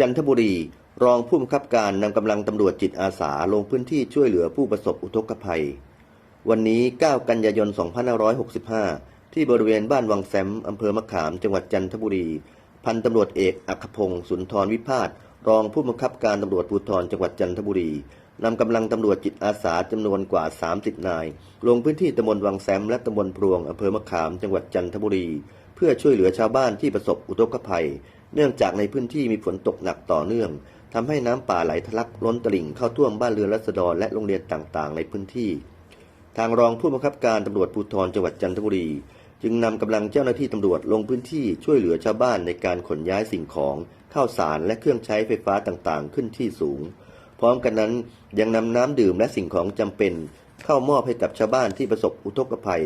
จันทบุรี รองผู้บังคับการนำกำลังตำรวจจิตอาสาลงพื้นที่ช่วยเหลือผู้ประสบอุทกภัย วันนี้ 9 กันยายน 2565 ที่บริเวณบ้านวังแซมอำเภอมะขาม จังหวัดจันทบุรี พันตำรวจเอกอัคพงศ์สุนทรวิพาทรองผู้บังคับการตำรวจภูธรจังหวัดจันทบุรีนำกำลังตำรวจจิตอาสาจำนวนกว่า 30 นาย ลงพื้นที่ตำบลวังแซมและตำบลพรวงอำเภอมะขาม จังหวัดจันทบุรี เพื่อช่วยเหลือชาวบ้านที่ประสบอุทกภัย เนื่องจากในพื้นที่มีฝนตกหนักต่อเนื่องทำให้น้ำป่าไหลทะลักล้นตลิ่งเข้าท่วมบ้านเรือนรัษฎรและโรงเรียนต่างๆ ในพื้นที่ ทางรองผู้บังคับการตำรวจภูธรจังหวัดจันทบุรี จึงนำกำลังเจ้าหน้าที่ตำรวจลงพื้นที่ช่วยเหลือชาวบ้านในการขนย้ายสิ่งของข้าวสารและเครื่องใช้ไฟฟ้าต่างๆ ขึ้นที่สูง พร้อมกันนั้นยังนำน้ำดื่มและสิ่งของจำเป็น เข้ามอบให้กับชาวบ้านที่ประสบอุทกภัย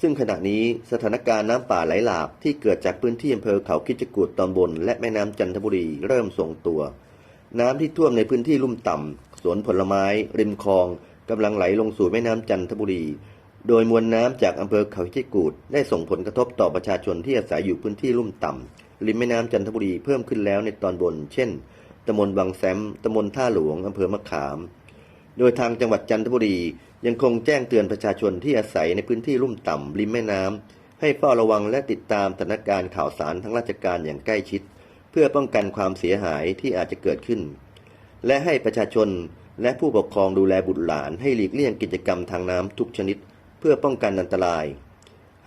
ซึ่งขณะนี้สถานการณ์น้ำป่าไหลหลากที่เกิดจากพื้นที่อำเภอเขาคิดจกูดตอนบน และแม่น้ำจันทบุรีเริ่มทรงตัว น้ำที่ท่วมในพื้นที่ลุ่มต่ำสวนผลไม้ ริมคลองกำลังไหลลงสู่แม่น้ำจันทบุรี โดยมวลน้ำจากอำเภอเขาคิดกูดได้ส่งผลกระทบต่อประชาชนที่อาศัยอยู่พื้นที่ลุ่มต่ำริมแม่น้ำจันทบุรีเพิ่มขึ้นแล้วในตอนบน เช่นตำบลบางแซมตำบลท่าหลวงอำเภอมะขาม โดยทางจังหวัดจันทบุรี ยังคงแจ้งเตือนประชาชนที่อาศัยในพื้นที่ลุ่มต่ำริมแม่น้ำให้เฝ้าระวังและติดตามสถานการณ์ข่าวสารทางราชการอย่างใกล้ชิด เพื่อป้องกันความเสียหายที่อาจจะเกิดขึ้น และให้ประชาชนและผู้ปกครองดูแลบุตรหลานให้หลีกเลี่ยงกิจกรรมทางน้ำทุกชนิด เพื่อป้องกันอันตราย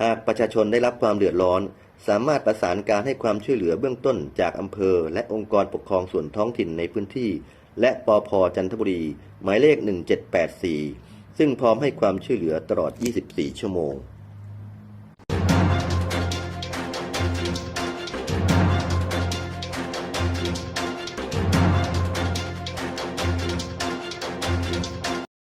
หากประชาชนได้รับความเดือดร้อน สามารถประสานการให้ความช่วยเหลือเบื้องต้นจากอำเภอ และองค์กรปกครองส่วนท้องถิ่นในพื้นที่ และปอพจันทบุรี หมายเลข 1784 ซึ่งพร้อมให้ความช่วยเหลือตลอด 24 ชั่วโมง